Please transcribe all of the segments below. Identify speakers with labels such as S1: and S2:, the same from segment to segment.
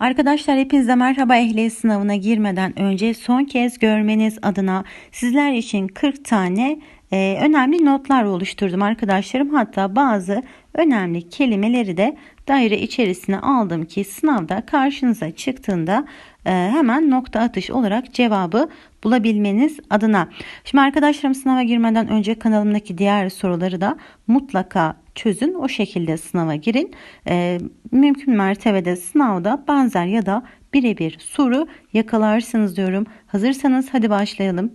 S1: Arkadaşlar hepinize merhaba ehliyet sınavına girmeden önce son kez görmeniz adına sizler için 40 tane e, önemli notlar oluşturdum arkadaşlarım. Hatta bazı önemli kelimeleri de daire içerisine aldım ki sınavda karşınıza çıktığında e, hemen nokta atış olarak cevabı bulabilmeniz adına. Şimdi arkadaşlarım sınava girmeden önce kanalımdaki diğer soruları da mutlaka çözün. O şekilde sınava girin. E, mümkün mertebede sınavda benzer ya da birebir soru yakalarsınız diyorum. Hazırsanız hadi başlayalım.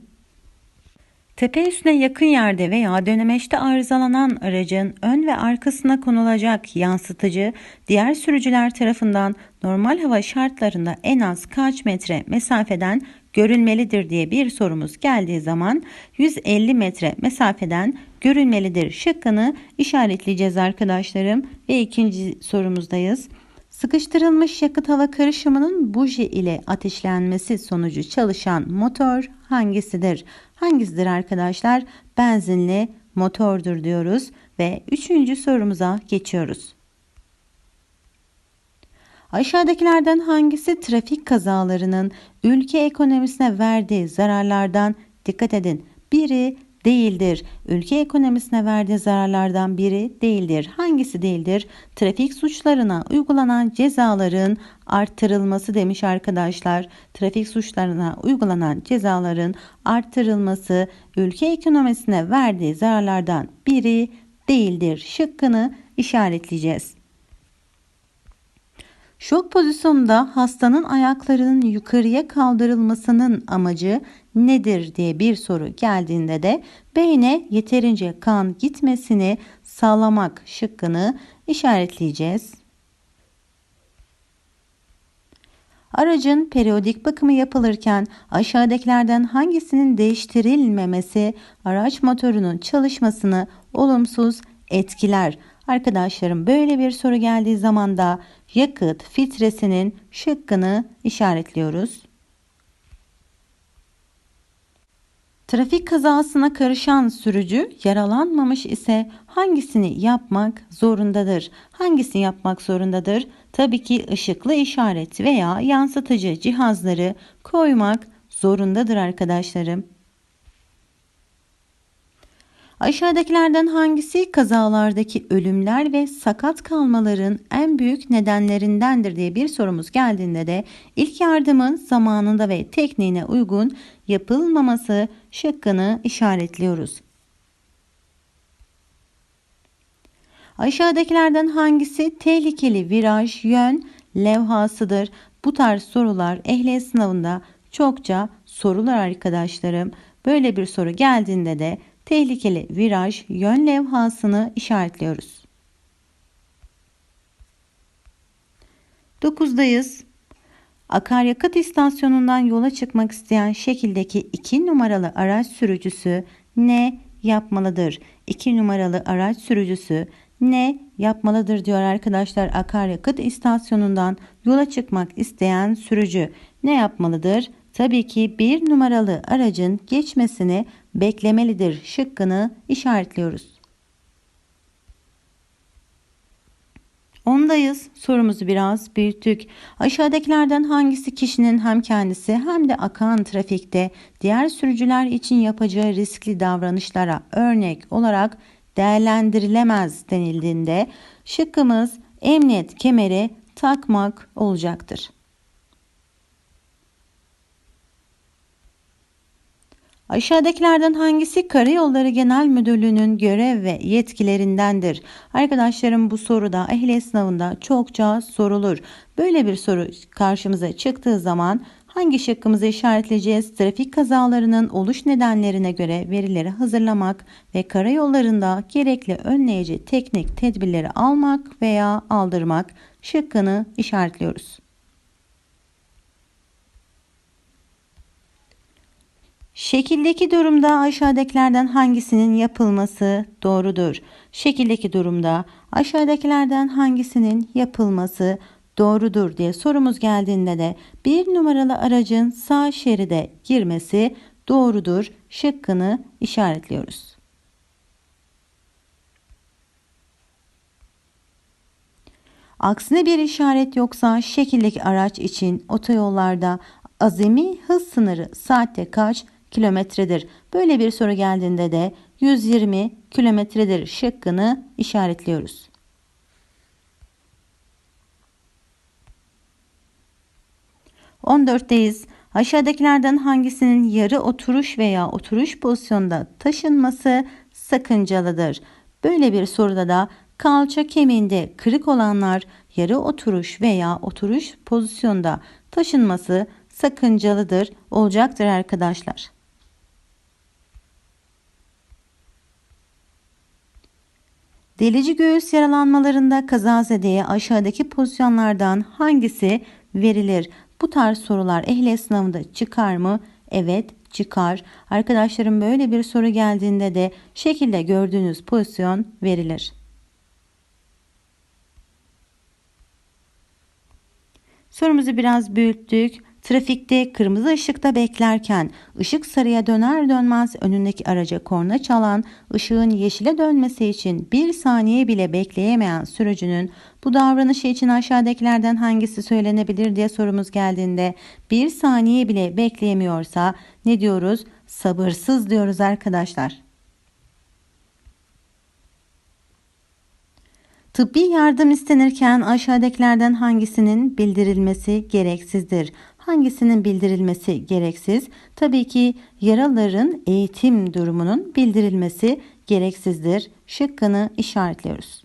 S1: Tepe üstüne yakın yerde veya dönemeçte arızalanan aracın ön ve arkasına konulacak yansıtıcı diğer sürücüler tarafından normal hava şartlarında en az kaç metre mesafeden görülmelidir diye bir sorumuz geldiği zaman 150 metre mesafeden görülmelidir şıkkını işaretleyeceğiz arkadaşlarım ve ikinci sorumuzdayız. Sıkıştırılmış yakıt hava karışımının buji ile ateşlenmesi sonucu çalışan motor hangisidir? Hangisidir arkadaşlar? Benzinli motordur diyoruz ve üçüncü sorumuza geçiyoruz. Aşağıdakilerden hangisi trafik kazalarının ülke ekonomisine verdiği zararlardan dikkat edin. Biri değildir. Ülke ekonomisine verdiği zararlardan biri değildir. Hangisi değildir? Trafik suçlarına uygulanan cezaların arttırılması demiş arkadaşlar. Trafik suçlarına uygulanan cezaların arttırılması ülke ekonomisine verdiği zararlardan biri değildir. Şıkkını işaretleyeceğiz. Şok pozisyonunda hastanın ayaklarının yukarıya kaldırılmasının amacı nedir diye bir soru geldiğinde de beyne yeterince kan gitmesini sağlamak şıkkını işaretleyeceğiz. Aracın periyodik bakımı yapılırken aşağıdakilerden hangisinin değiştirilmemesi araç motorunun çalışmasını olumsuz etkiler? Arkadaşlarım böyle bir soru geldiği zaman da yakıt filtresinin şıkkını işaretliyoruz. Trafik kazasına karışan sürücü yaralanmamış ise hangisini yapmak zorundadır? Hangisini yapmak zorundadır? Tabii ki ışıklı işaret veya yansıtıcı cihazları koymak zorundadır arkadaşlarım. Aşağıdakilerden hangisi kazalardaki ölümler ve sakat kalmaların en büyük nedenlerindendir diye bir sorumuz geldiğinde de ilk yardımın zamanında ve tekniğine uygun yapılmaması şıkkını işaretliyoruz. Aşağıdakilerden hangisi tehlikeli viraj yön levhasıdır? Bu tarz sorular ehliyet sınavında çokça sorular arkadaşlarım. Böyle bir soru geldiğinde de tehlikeli viraj yön levhasını işaretliyoruz. 9'dayız. Akaryakıt istasyonundan yola çıkmak isteyen şekildeki 2 numaralı araç sürücüsü ne yapmalıdır? 2 numaralı araç sürücüsü ne yapmalıdır diyor arkadaşlar akaryakıt istasyonundan yola çıkmak isteyen sürücü ne yapmalıdır? Tabii ki bir numaralı aracın geçmesini beklemelidir şıkkını işaretliyoruz. Ondayız. Sorumuzu biraz büyüttük. Aşağıdakilerden hangisi kişinin hem kendisi hem de akan trafikte diğer sürücüler için yapacağı riskli davranışlara örnek olarak değerlendirilemez denildiğinde şıkkımız emniyet kemeri takmak olacaktır. Aşağıdakilerden hangisi Karayolları Genel Müdürlüğü'nün görev ve yetkilerindendir? Arkadaşlarım bu soruda ehliyet sınavında çokça sorulur. Böyle bir soru karşımıza çıktığı zaman hangi şıkkımızı işaretleyeceğiz? Trafik kazalarının oluş nedenlerine göre verileri hazırlamak ve karayollarında gerekli önleyici teknik tedbirleri almak veya aldırmak şıkkını işaretliyoruz. Şekildeki durumda aşağıdakilerden hangisinin yapılması doğrudur? Şekildeki durumda aşağıdakilerden hangisinin yapılması doğrudur diye sorumuz geldiğinde de bir numaralı aracın sağ şeride girmesi doğrudur şıkkını işaretliyoruz. Aksine bir işaret yoksa şekildeki araç için otoyollarda azami hız sınırı saatte kaç kilometredir? Böyle bir soru geldiğinde de 120 kilometredir şıkkını işaretliyoruz. 14'teyiz. Aşağıdakilerden hangisinin yarı oturuş veya oturuş pozisyonda taşınması sakıncalıdır? Böyle bir soruda da kalça kemiğinde kırık olanlar yarı oturuş veya oturuş pozisyonda taşınması sakıncalıdır olacaktır arkadaşlar. Delici göğüs yaralanmalarında kazazedeye aşağıdaki pozisyonlardan hangisi verilir? Bu tarz sorular ehliyet sınavında çıkar mı? Evet çıkar. Arkadaşlarım böyle bir soru geldiğinde de şekilde gördüğünüz pozisyon verilir. Sorumuzu biraz büyüttük. Trafikte kırmızı ışıkta beklerken ışık sarıya döner dönmez önündeki araca korna çalan ışığın yeşile dönmesi için bir saniye bile bekleyemeyen sürücünün bu davranışı için aşağıdakilerden hangisi söylenebilir diye sorumuz geldiğinde bir saniye bile bekleyemiyorsa ne diyoruz? Sabırsız diyoruz arkadaşlar. Tıbbi yardım istenirken aşağıdakilerden hangisinin bildirilmesi gereksizdir? Hangisinin bildirilmesi gereksiz? Tabii ki yaraların eğitim durumunun bildirilmesi gereksizdir. Şıkkını işaretliyoruz.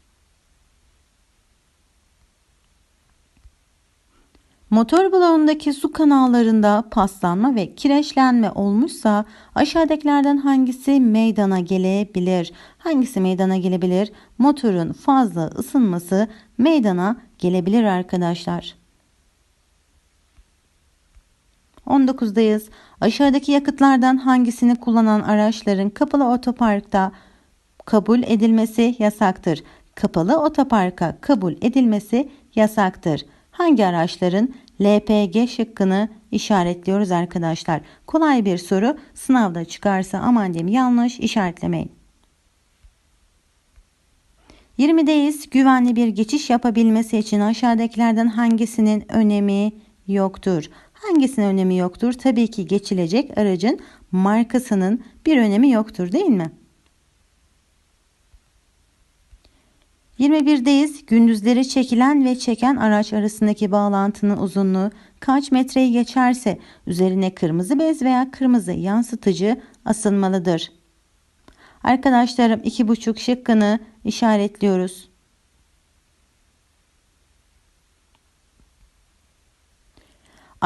S1: Motor bloğundaki su kanallarında paslanma ve kireçlenme olmuşsa aşağıdakilerden hangisi meydana gelebilir? Hangisi meydana gelebilir? Motorun fazla ısınması meydana gelebilir arkadaşlar. 19'dayız. Aşağıdaki yakıtlardan hangisini kullanan araçların kapalı otoparkta kabul edilmesi yasaktır? Kapalı otoparka kabul edilmesi yasaktır. Hangi araçların LPG şıkkını işaretliyoruz arkadaşlar. Kolay bir soru. Sınavda çıkarsa aman diyeyim yanlış işaretlemeyin. 20'deyiz. Güvenli bir geçiş yapabilmesi için aşağıdakilerden hangisinin önemi yoktur? Hangisinin önemi yoktur? Tabii ki geçilecek aracın markasının bir önemi yoktur değil mi? 21'deyiz. Gündüzleri çekilen ve çeken araç arasındaki bağlantının uzunluğu kaç metreyi geçerse üzerine kırmızı bez veya kırmızı yansıtıcı asılmalıdır. Arkadaşlarım iki buçuk şıkkını işaretliyoruz.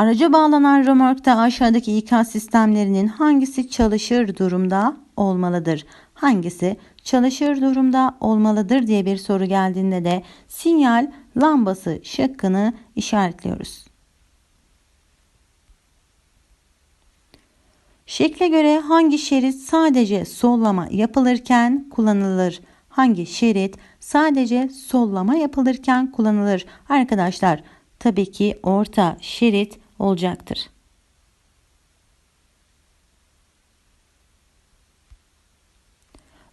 S1: Araca bağlanan römorkta aşağıdaki ikaz sistemlerinin hangisi çalışır durumda olmalıdır? Hangisi çalışır durumda olmalıdır diye bir soru geldiğinde de sinyal lambası şıkkını işaretliyoruz. Şekle göre hangi şerit sadece sollama yapılırken kullanılır? Hangi şerit sadece sollama yapılırken kullanılır? Arkadaşlar tabii ki orta şerit olacaktır.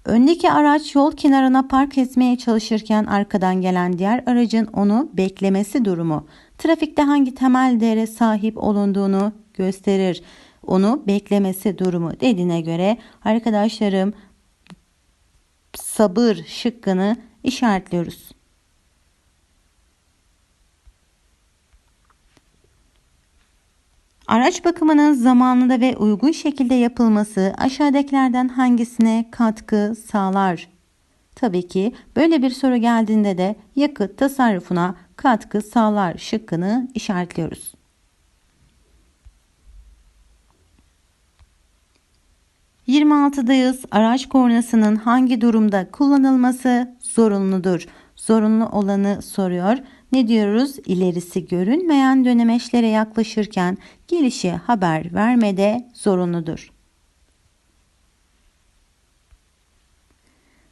S1: Öndeki araç yol kenarına park etmeye çalışırken arkadan gelen diğer aracın onu beklemesi durumu trafikte hangi temel değere sahip olunduğunu gösterir. Onu beklemesi durumu dediğine göre arkadaşlarım sabır şıkkını işaretliyoruz. Araç bakımının zamanında ve uygun şekilde yapılması aşağıdakilerden hangisine katkı sağlar? Tabii ki böyle bir soru geldiğinde de yakıt tasarrufuna katkı sağlar şıkkını işaretliyoruz. %26'dayız. Araç kornasının hangi durumda kullanılması zorunludur? Zorunlu olanı soruyor. Ne diyoruz? İlerisi görünmeyen dönemeçlere yaklaşırken gelişi haber vermede zorunludur.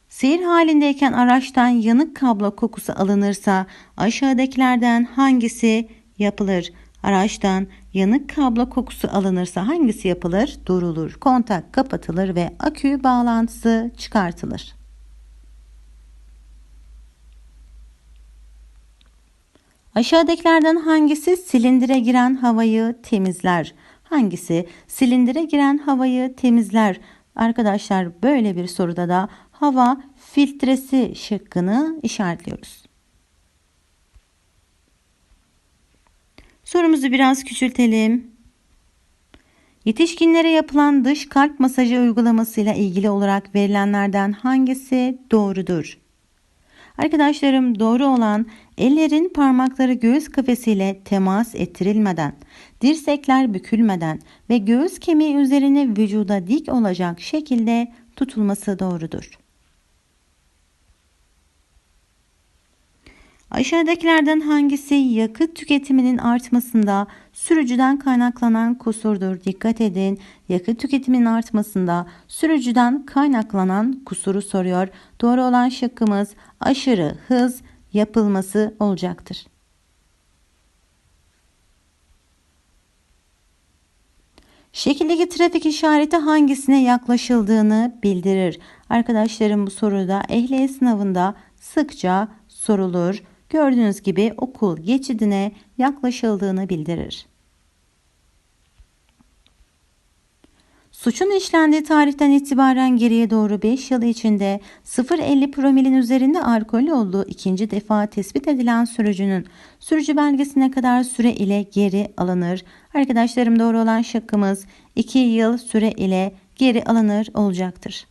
S1: Seyir halindeyken araçtan yanık kablo kokusu alınırsa aşağıdakilerden hangisi yapılır? Araçtan yanık kablo kokusu alınırsa hangisi yapılır? Durulur, kontak kapatılır ve akü bağlantısı çıkartılır. Aşağıdakilerden hangisi silindire giren havayı temizler? Hangisi silindire giren havayı temizler? Arkadaşlar böyle bir soruda da hava filtresi şıkkını işaretliyoruz. Sorumuzu biraz küçültelim. Yetişkinlere yapılan dış kalp masajı uygulamasıyla ilgili olarak verilenlerden hangisi doğrudur? Arkadaşlarım doğru olan ellerin parmakları göğüs kafesiyle temas ettirilmeden, dirsekler bükülmeden ve göğüs kemiği üzerine vücuda dik olacak şekilde tutulması doğrudur. Aşağıdakilerden hangisi yakıt tüketiminin artmasında sürücüden kaynaklanan kusurdur? Dikkat edin. Yakıt tüketiminin artmasında sürücüden kaynaklanan kusuru soruyor. Doğru olan şıkkımız aşırı hız yapılması olacaktır. Şekildeki trafik işareti hangisine yaklaşıldığını bildirir. Arkadaşlarım bu soruda ehliyet sınavında sıkça sorulur gördüğünüz gibi okul geçidine yaklaşıldığını bildirir. Suçun işlendiği tarihten itibaren geriye doğru 5 yıl içinde 0.50 promilin üzerinde alkol olduğu ikinci defa tespit edilen sürücünün sürücü belgesine kadar süre ile geri alınır. Arkadaşlarım doğru olan şıkkımız 2 yıl süre ile geri alınır olacaktır.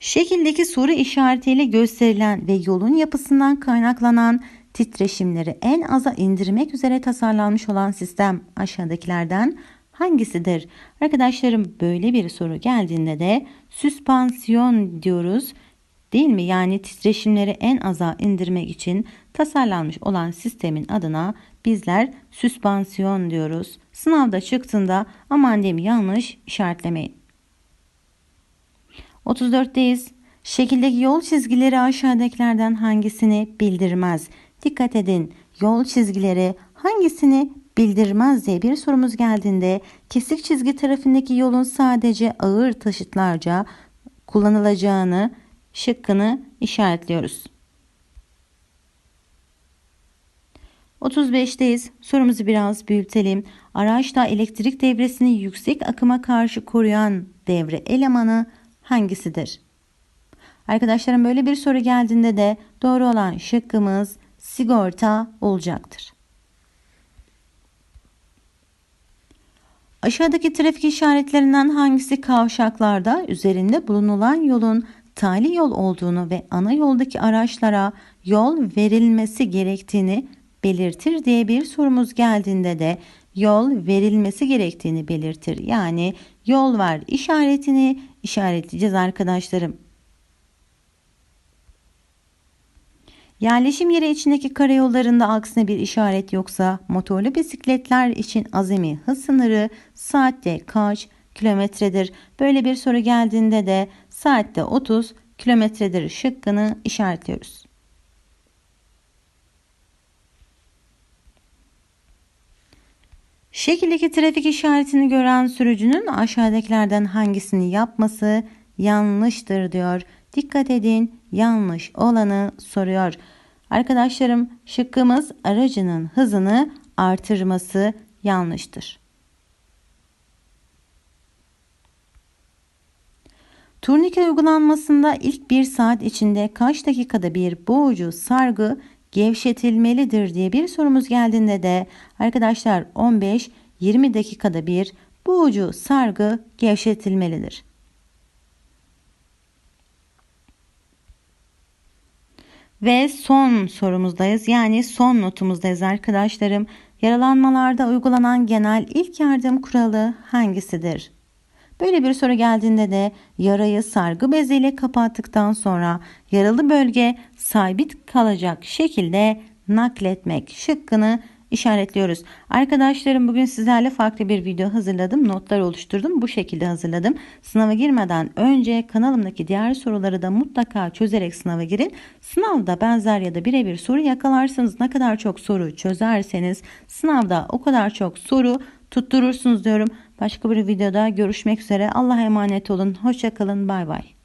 S1: Şekildeki soru işaretiyle gösterilen ve yolun yapısından kaynaklanan titreşimleri en aza indirmek üzere tasarlanmış olan sistem aşağıdakilerden hangisidir? Arkadaşlarım böyle bir soru geldiğinde de süspansiyon diyoruz. Değil mi? Yani titreşimleri en aza indirmek için tasarlanmış olan sistemin adına bizler süspansiyon diyoruz. Sınavda çıktığında aman diyeyim yanlış işaretlemeyin. 34'teyiz. Şekildeki yol çizgileri aşağıdakilerden hangisini bildirmez? Dikkat edin. Yol çizgileri hangisini bildirmez diye bir sorumuz geldiğinde kesik çizgi tarafındaki yolun sadece ağır taşıtlarca kullanılacağını şıkkını işaretliyoruz. 35'teyiz. Sorumuzu biraz büyütelim. Araçta elektrik devresini yüksek akıma karşı koruyan devre elemanı hangisidir? Arkadaşlarım böyle bir soru geldiğinde de doğru olan şıkkımız sigorta olacaktır. Aşağıdaki trafik işaretlerinden hangisi kavşaklarda üzerinde bulunulan yolun tali yol olduğunu ve ana yoldaki araçlara yol verilmesi gerektiğini belirtir diye bir sorumuz geldiğinde de yol verilmesi gerektiğini belirtir. Yani yol var işaretini işaretleyeceğiz arkadaşlarım. Yerleşim yeri içindeki karayollarında aksine bir işaret yoksa motorlu bisikletler için azami hız sınırı saatte kaç kilometredir? Böyle bir soru geldiğinde de saatte 30 kilometredir şıkkını işaretliyoruz. Şekildeki trafik işaretini gören sürücünün aşağıdakilerden hangisini yapması yanlıştır diyor. Dikkat edin yanlış olanı soruyor. Arkadaşlarım şıkkımız aracının hızını artırması yanlıştır. Turnike uygulanmasında ilk bir saat içinde kaç dakikada bir boğucu sargı gevşetilmelidir diye bir sorumuz geldiğinde de arkadaşlar 15-20 dakikada bir bu ucu sargı gevşetilmelidir. Ve son sorumuzdayız. Yani son notumuzdayız arkadaşlarım. Yaralanmalarda uygulanan genel ilk yardım kuralı hangisidir? Böyle bir soru geldiğinde de yarayı sargı beziyle kapattıktan sonra yaralı bölge sabit kalacak şekilde nakletmek şıkkını işaretliyoruz. Arkadaşlarım bugün sizlerle farklı bir video hazırladım. Notlar oluşturdum. Bu şekilde hazırladım. Sınava girmeden önce kanalımdaki diğer soruları da mutlaka çözerek sınava girin. Sınavda benzer ya da birebir soru yakalarsanız ne kadar çok soru çözerseniz sınavda o kadar çok soru tutturursunuz diyorum. Başka bir videoda görüşmek üzere. Allah'a emanet olun. Hoşçakalın. Bay bay.